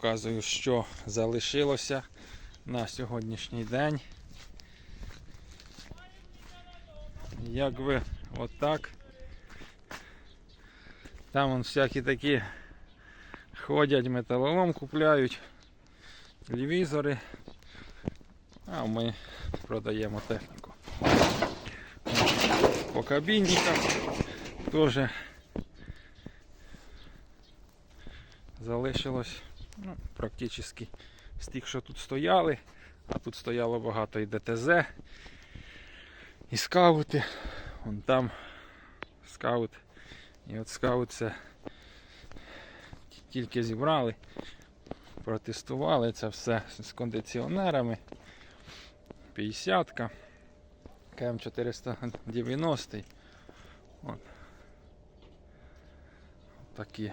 Показую, що залишилося на сьогоднішній день. Якби отак. Там вон всякі такі ходять, металолом купляють, телевізори. А ми продаємо техніку. По кабінникам теж залишилось ну, практично з тих, що тут стояли, а тут стояло багато і ДТЗ, і скаути. Вон там скаут. І от скаут це тільки зібрали, протестували це все з кондиціонерами. 50-ка. КМ 490. От. Такі